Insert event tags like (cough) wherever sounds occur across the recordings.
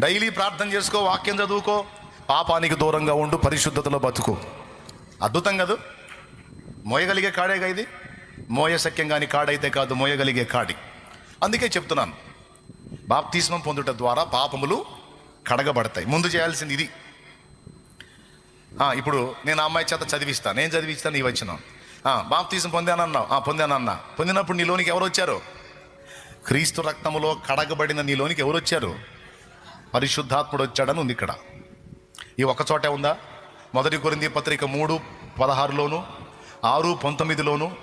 Daily ప్రార్థన చేసుకో వాక్యం చదువుకో పాపానికి దూరంగా ఉండు పరిశుద్ధతలో బతుకు. అద్భుతం కాదు? మోయగలిగే కాడేగా ఇది? మోయశక్యం సఖ్యం కాని కాడైతే కాదు మోయగలిగే కాడి. అందుకే చెప్తున్నాను బాప్తిస్మం పొందుట ద్వారా పాపములు కడగబడతాయి. ముందు చేయాల్సింది ఇది. ఇప్పుడు నేను అమ్మాయి చేత చదివిస్తాను నేను చదివిస్తాను నీ వచ్చిన బాప్తీసం పొందానన్నావు. ఆ, పొందానన్నా. పొందినప్పుడు నీలోనికి ఎవరు వచ్చారు? క్రీస్తు రక్తములో కడగబడిన నీలోనికి ఎవరు వచ్చారు? పరిశుద్ధాత్ముడు వచ్చాడని ఉంది ఇక్కడ. ఈ ఒక్క చోటే ఉందా? మొదటి కొరింది పత్రిక మూడు పదహారులోను ఆరు పంతొమ్మిదిలోను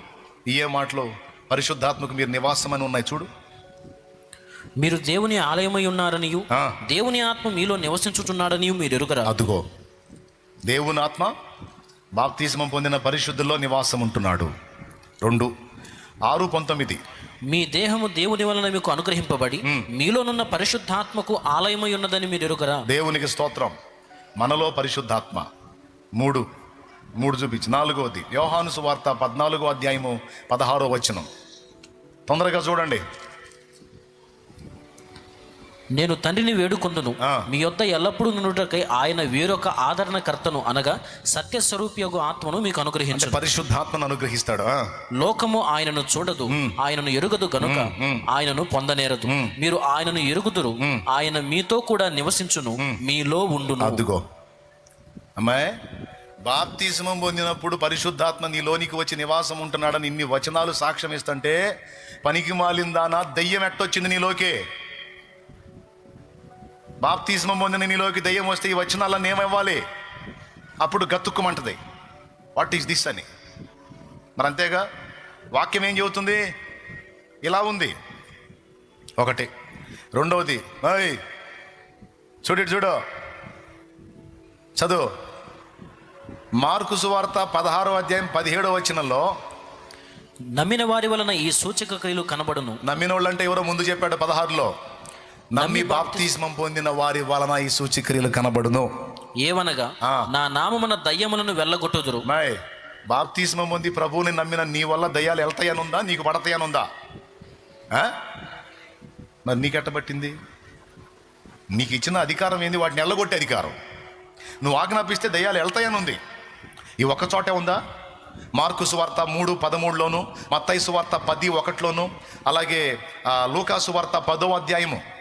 ఏ మాటలో పరిశుద్ధాత్మకు మీరు నివాసమని ఉన్నాయి చూడు. మీరు దేవుని ఆలయమై ఉన్నారనియు ఆ. దేవుని ఆత్మ మీలో నివసించుచున్నాడనియు మీరు ఎరుగరా అదుగో దేవుని ఆత్మ బాప్తిస్మం పొందిన పరిశుద్ధుల్లో నివాసం ఉంటున్నాడు రెండు ఆరు పంతొమ్మిది. మీ దేహము దేవుని వలన మీకు అనుగ్రహింపబడి మీలోనున్న పరిశుద్ధాత్మకు ఆలయమై ఉన్నదని మీరు ఎరుగరా దేవునికి స్తోత్రం. మనలో పరిశుద్ధాత్మ. మూడు. మూడు చూపించి. నాలుగోది యోహాను సువార్త పద్నాలుగో అధ్యాయము పదహారో వచనం. తొందరగా చూడండి. నేను తండ్రిని వేడుకొందును. మీ యొద్ద ఎల్లప్పుడూ నుండుటకై ఆయన వేరొక ఆదరణకర్తను అనగా సత్యస్వరూపియగు ఆత్మను మీకు అనుగ్రహించు పరిశుద్ధాత్మను అనుగ్రహిస్తాడు. లోకము ఆయనను చూడదు ఆయనను ఎరుగదు గనుక ఆయనను పొందనేరదు. మీరు ఆయనను ఎరుగుదురు ఆయన మీతో కూడా నివసించును మీలో ఉండును. అదుగో అమ్మాయి బాప్తిస్మం పొందినప్పుడు పరిశుద్ధాత్మ నీలోనికి వచ్చి నివాసం ఉంటున్నాడని ఇన్ని వచనాలు సాక్ష్యం ఇస్తుంటే పనికి మాలిందానా దయ్యం ఎట్టొచ్చింది నీలోకే. బాప్తిస్మం పొందిన నీలోకి దయ్యం వస్తే ఈ వచనాలన్నీ ఏమవ్వాలి? అప్పుడు గతుక్కుమంటది. వాట్ ఈస్ దిస్ అని. మరి అంతేగా వాక్యం ఏం చెబుతుంది? ఇలా ఉంది. ఒకటి. రెండవది ఓయ్ చూడు చూడు. చదువు. మార్కు సువార్త పదహారో అధ్యాయం పదిహేడో వచనంలో నమ్మిన వారి వలన ఈ సూచక క్రియలు కనబడును. నమ్మిన వాళ్ళంటే ఎవరో ముందు చెప్పాడు పదహారులో. నమ్మి బాప్తిస్మం పొందిన వారి వలన ఈ సూచిక్రియలు కనబడును. ఏవనగా. నా నామమున దయ్యములను వెళ్ళగొట్టుదురు. మాయ్ బాప్తిస్మం పొంది ప్రభువుని నమ్మిన నీ వల్ల దయ్యాలు వెళ్తాయనుందా నీకు పడతాయనుందా? మరి నీకెట్ట పట్టింది? నీకు ఇచ్చిన అధికారం ఏంది? వాటిని ఎల్లగొట్టే అధికారం. నువ్వు ఆజ్ఞాపిస్తే దయ్యాలు వెళ్తాయనుంది ఈ ఒక్క చోటే ఉందా? మార్కు సువార్త మూడు పదమూడులోను మత్తయి సువార్త పది ఒకటిలోను అలాగే లూకా సువార్త పదో అధ్యాయము.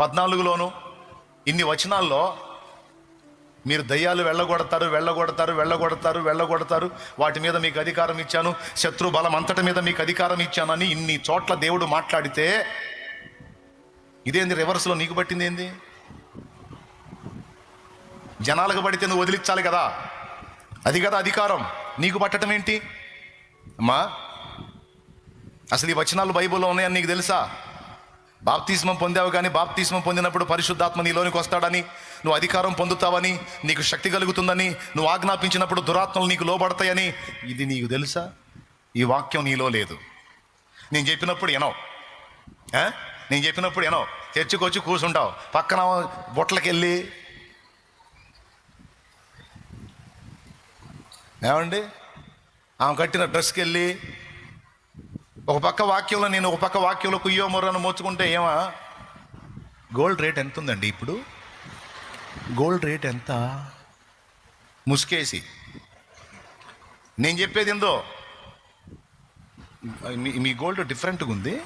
పద్నాలుగులోను ఇన్ని వచనాల్లో మీరు దయ్యాలు వెళ్ళగొడతారు వెళ్ళగొడతారు వెళ్ళగొడతారు వెళ్ళగొడతారు. వాటి మీద మీకు అధికారం ఇచ్చాను. శత్రు బలం అంతటి మీద మీకు అధికారం ఇచ్చానని ఇన్ని చోట్ల దేవుడు మాట్లాడితే ఇదేంది రివర్స్లో నీకు పట్టింది ఏంది? జనాలకు పడితే నువ్వు వదిలించాలి కదా. అది కదా అధికారం. నీకు పట్టడం ఏంటి? అమ్మా అసలు ఈ వచనాలు బైబిల్లో ఉన్నాయని నీకు తెలుసా? బాప్తిస్మం పొందావు కానీ బాప్తిస్మం పొందినప్పుడు పరిశుద్ధాత్మ నీలోనికి వస్తాడని నువ్వు అధికారం పొందుతావని నీకు శక్తి కలుగుతుందని నువ్వు ఆజ్ఞాపించినప్పుడు దురాత్మలు నీకు లోబడతాయని. ఇది నీకు తెలుసా? ఈ వాక్యం నీలో లేదు. నేను చెప్పినప్పుడు ఎనో నేను చెప్పినప్పుడు ఎనో చర్చకొచ్చి కూర్చుంటావు. పక్కన బొట్లకెళ్ళి. ఏమండి? ఆమె కట్టిన డ్రెస్కి వెళ్ళి ఒక పక్క వాక్యంలో నేను ఒక పక్క వాక్యంలో కుయ్యో మొర్రను మోచుకుంటే ఏమా? గోల్డ్ రేట్ ఎంత ఉందండి ఇప్పుడు? గోల్డ్ రేట్ ఎంత? ముసుకేసి. నేను చెప్పేది ఏందో? మీ- మీ గోల్డ్ డిఫరెంట్గా ఉంది.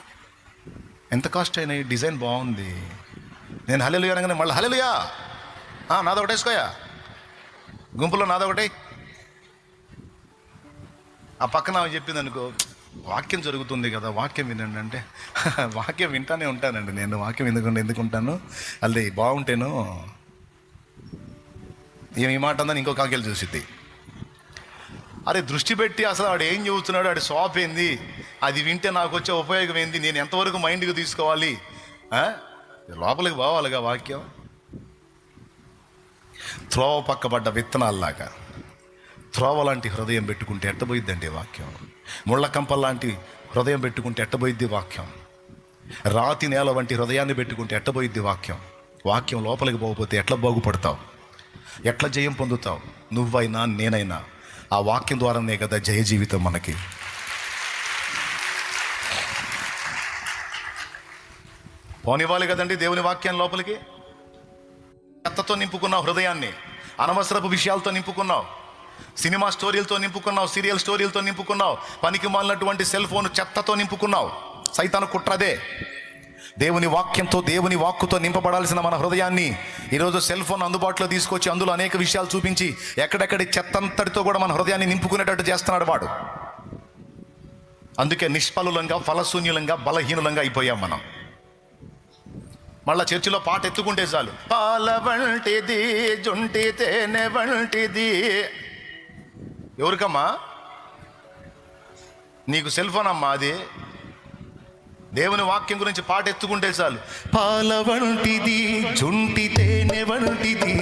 ఎంత కాస్ట్ అయినాయి? డిజైన్ బాగుంది. నేను హలెలుయా అనగానే మళ్ళీ హలెలుయా నాదొకటే వేసుకోయా? గుంపులో నాదొకటి ఆ పక్కన చెప్పింది అనుకో వాక్యం జరుగుతుంది కదా వాక్యం వినండి అంటే. (laughs) వాక్యం వింటానే ఉంటానండి నేను వాక్యం ఎందుకంటే ఎందుకు ఉంటాను అది బాగుంటేను. ఏమి ఈ మాట అందని ఇంకో కాకేలు చూసిద్ది. అరే దృష్టి పెట్టి అసలు ఆడు ఏం చెబుతున్నాడు వాడి షాప్ ఏంది? అది వింటే నాకు వచ్చే ఉపయోగం ఏంది? నేను ఎంతవరకు మైండ్కి తీసుకోవాలి? లోపలికి పోవాలిగా వాక్యం. త్రోవ పక్కబడ్డ విత్తనాల్లాగా త్రోవ లాంటి హృదయం పెట్టుకుంటే ఎట్టబోయిద్దండి వాక్యం? ముళ్ళకంపల్ లాంటి హృదయం పెట్టుకుంటే ఎట్టబోయిద్ది వాక్యం? రాతి నేల వంటి హృదయాన్ని పెట్టుకుంటే ఎట్టబోయిద్ది వాక్యం? వాక్యం లోపలికి పోకపోతే ఎట్లా బాగుపడతావు? ఎట్లా జయం పొందుతావు? నువ్వైనా నేనైనా? ఆ వాక్యం ద్వారానే కదా జయ జీవితం మనకి. పోనివ్వాలి కదండి దేవుని వాక్యం లోపలికి? చెత్తతో నింపుకున్నావు హృదయాన్ని అనవసరపు విషయాలతో నింపుకున్నావు. సినిమా స్టోరీలతో నింపుకున్నావు సీరియల్ స్టోరీలతో నింపుకున్నావు పనికి మాలినటువంటి సెల్ ఫోన్ చెత్తతో నింపుకున్నావు. సైతాన కుట్రదే. దేవుని వాక్యంతో దేవుని వాక్కుతో నింపబడాల్సిన మన హృదయాన్ని ఈరోజు సెల్ ఫోన్ అందుబాటులో తీసుకొచ్చి అందులో అనేక విషయాలు చూపించి ఎక్కడెక్కడి చెత్తంతటితో కూడా మన హృదయాన్ని నింపుకునేటట్టు చేస్తున్నాడు వాడు. అందుకే నిష్ఫలులంగా ఫలశూన్యులంగా బలహీనులంగా అయిపోయాం మనం. మళ్ళా చర్చిలో పాట ఎత్తుకుంటే చాలు. పాల వంటిది జుంటి తేనె వంటిది ఎవరికమ్మా? నీకు సెల్ ఫోన్ అమ్మా అది. దేవుని వాక్యం గురించి పాట ఎత్తుకుంటే చాలు. పాల వంటిది జుంటి తేనె వంటిది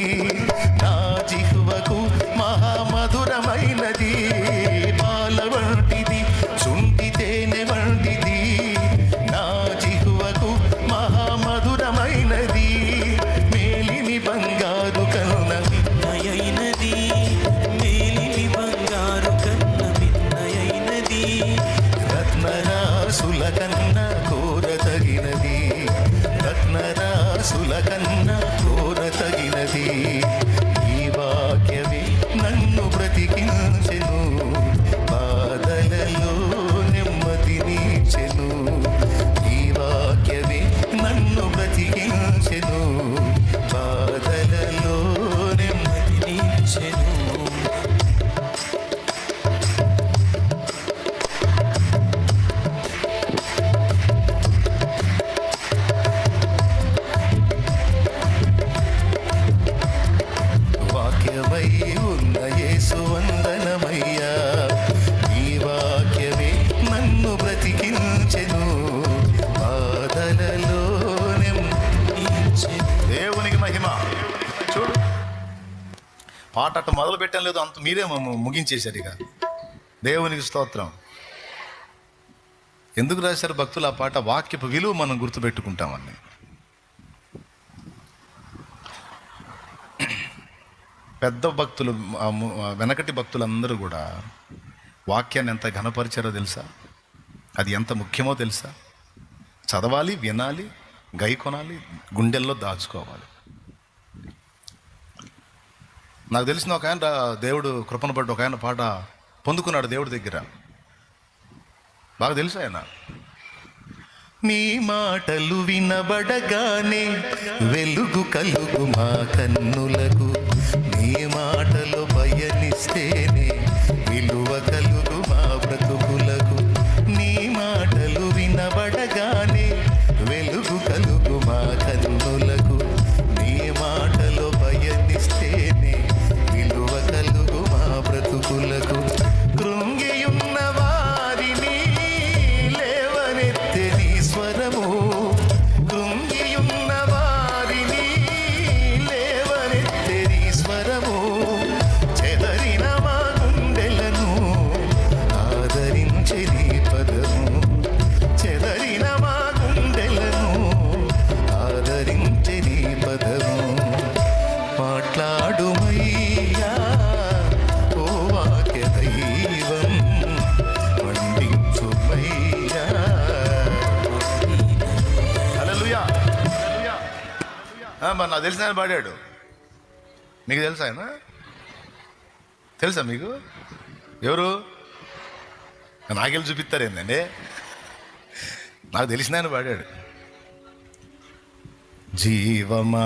నన్ను పాట అట్ట మొదలు పెట్టడం లేదు అంత మీరే ముగించేశారు ఇక. దేవునికి స్తోత్రం. ఎందుకు రాశారు భక్తులు ఆ పాట? వాక్యపు విలువ మనం గుర్తుపెట్టుకుంటామని పెద్ద భక్తులు వెనకటి భక్తులందరూ కూడా వాక్యాన్ని ఎంత ఘనపరిచారో తెలుసా? అది ఎంత ముఖ్యమో తెలుసా? చదవాలి వినాలి గై కొనాలి గుండెల్లో దాచుకోవాలి. నాకు తెలిసిన ఒక ఆయన దేవుడు కృపను పడ్డ ఒక ఆయన పాట పొందుకున్నాడు దేవుడి దగ్గర. బాగా తెలుసు ఆయన? నీ మాటలు వినబడగానే వెలుగు కలుగు మా కన్ను. మాట్లాడుమయ్యా. ఓ వాక్య దైవం పండించుమయ్యా మరి నాకు తెలిసిన ఆయన పాడాడు. మీకు తెలుసా ఆయన? తెలుసా మీకు? ఎవరు? నాకెళ్ళి చూపిస్తారు ఏంటండి నాకు తెలిసిన ఆయన పాడాడు. జీవమా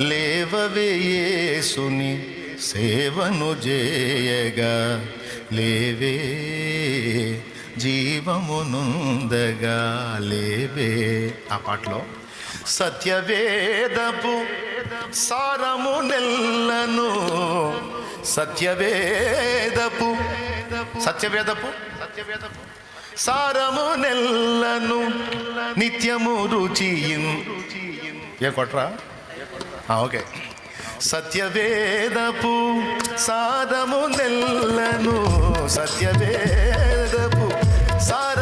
నీవిక సేవను చేయగా లేవే జీవమునుందగా లేవే. ఆ పాటలో సత్యవేదపు సారము నెల్లను సత్యవేదపు సత్యవేదపు సత్యవేదపు సారము నెల్లను నిత్యము రుచియిన్ ఏ కొట్రా? ఓకే. సత్యవేదపు సారము నెల్లను సత్యవేదపు సార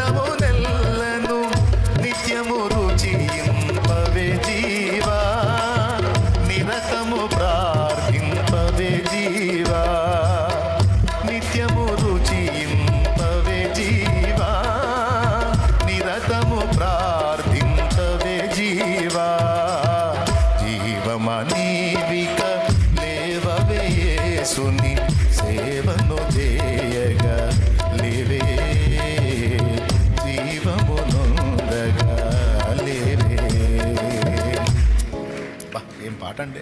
పాట అండి?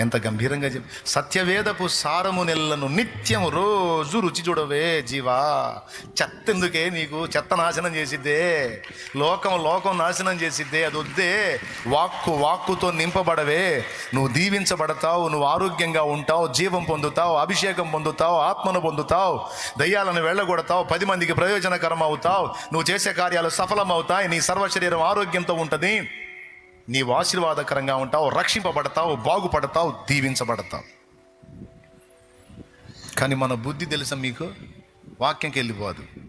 ఎంత గంభీరంగా చెప్పి సత్యవేదపు సారము నెల్లను నిత్యం రోజు రుచి చూడవే జీవా. చెత్తెందుకే నీకు చెత్త నాశనం చేసిద్దే. లోకం లోకం నాశనం చేసిద్దే. అది వద్దే. వాక్కు వాక్కుతో నింపబడవే. నువ్వు దీవించబడతావు నువ్వు ఆరోగ్యంగా ఉంటావు జీవం పొందుతావు అభిషేకం పొందుతావు ఆత్మను పొందుతావు దయ్యాలను వెళ్ళగొడతావు పది మందికి ప్రయోజనకరం అవుతావు నువ్వు చేసే కార్యాలు సఫలమవుతాయి నీ సర్వ శరీరం ఆరోగ్యంతో ఉంటుంది. నీవు ఆశీర్వాదకరంగా ఉంటావు రక్షింపబడతావు బాగుపడతావు దీవించబడతావు. కానీ మన బుద్ధి తెలుసా మీకు? వాక్యంకి వెళ్ళిపోదు.